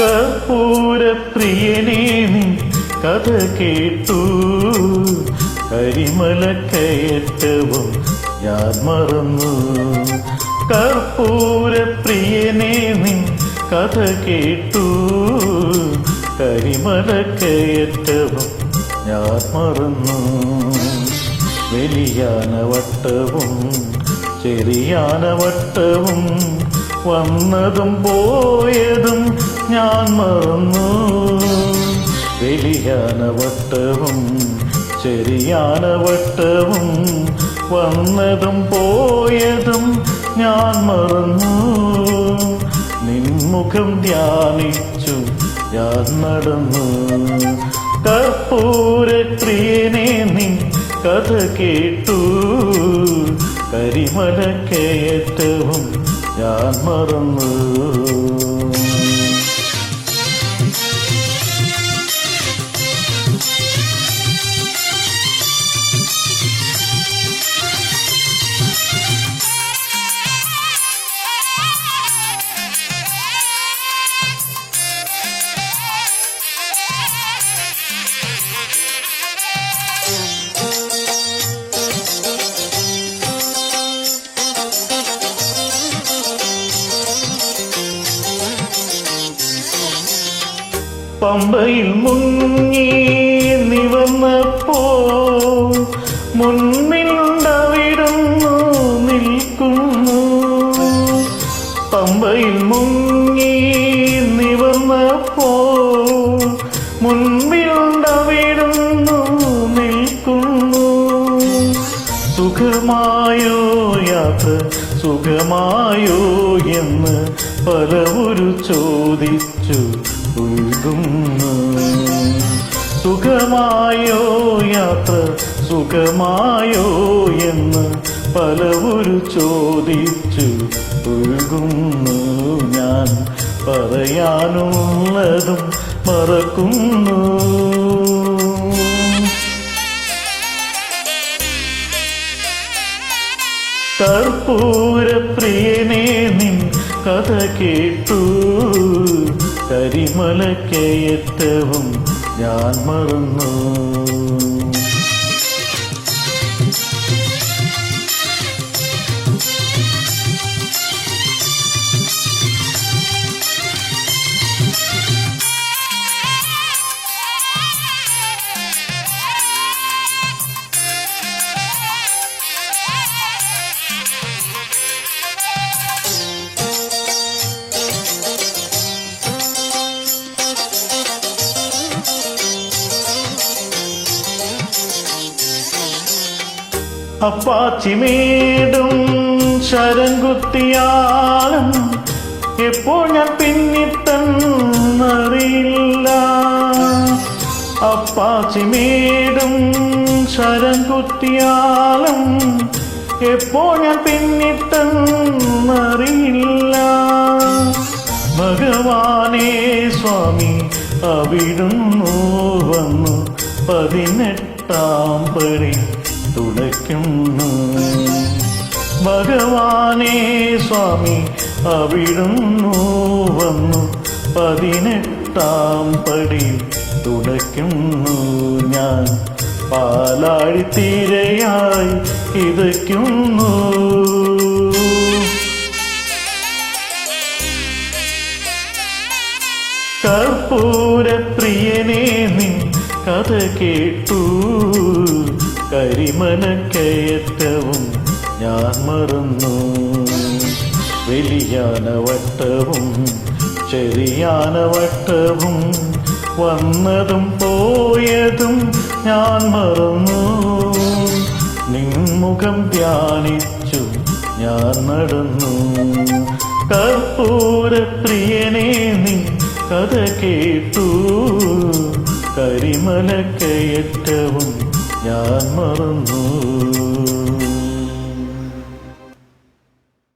കർപ്പൂരപ്രിയനേ നീ കഥ കേട്ടു. കരിമലക്കയറ്റവും ഞാൻ മറന്നു. കർപ്പൂരപ്രിയനെ നീ കഥ കേട്ടു. കരിമലക്കയറ്റവും ഞാൻ മറന്നു. വലിയാനവട്ടവും ചെറിയാനവട്ടവും വന്നതും പോയതും ഞാൻ മറന്നു. വലിയാന വട്ടവും ചെറിയാന വട്ടവും വന്നതും പോയതും ഞാൻ മറന്നു. നിൻമുഖം ധ്യാനിച്ചു ഞാൻ നടന്നു. കർപ്പൂരപ്രിയനെ നീ കഥ കേട്ടു. കരിമലക്കയറ്റവും ഞാൻ മറന്നു പമ്പയിൽ മുങ്ങി നിവന്നപ്പോ മുന്നിലുണ്ടവിടുന്നു നിൽക്കുന്നു. പമ്പയിൽ മുങ്ങി നിവർന്നപ്പോ സുഖമായോ എന്ന് പലവരു ചോദിച്ചു ഉൾകുന്നു സുഖമായോ യാത്ര സുഖമായോ എന്ന് പലവരു ചോദിച്ചു ഉൾകുന്നു ഞാൻ പറയാനുള്ളതും മറക്കുന്നു. കർപ്പൂരപ്രിയനെ നിൻ കഥ കേട്ടു. കരിമലക്കയറ്റവും ഞാൻ മറന്നു. അപ്പാച്ചിമേടും ശരംകുത്തിയാലും എപ്പോൾ ഞാൻ പിന്നിട്ടെന്നറിയില്ല അപ്പാച്ചിമേടും ശരംകുത്തിയാലും എപ്പോൾ ഞാൻ പിന്നിട്ടെന്നറിയില്ല ഭഗവാനേ സ്വാമി അവിടുന്നു വന്നു പതിനെട്ടാം പടി. തുടയ്ക്കുന്നു ഭഗവാനേ സ്വാമി അവിടുന്നു വന്നു. പതിനെട്ടാം പടി തുടയ്ക്കുന്നു ഞാൻ. പാലാഴിത്തീരയായി ഇതയ്ക്കുന്നു കർപ്പൂരപ്രിയനെ നിൻ കഥ കേട്ടു. കരിമലക്കയറ്റവും ഞാൻ മറന്നു. വലിയാനവട്ടവും ചെറിയാനവട്ടവും വന്നതും പോയതും ഞാൻ മറന്നു. നിൻമുഖം ധ്യാനിച്ചു ഞാൻ നടന്നു. കർപ്പൂരപ്രിയനെ നീ കഥ കേട്ടു. കരിമലക്കയറ്റവും ഞാൻ മറന്നു.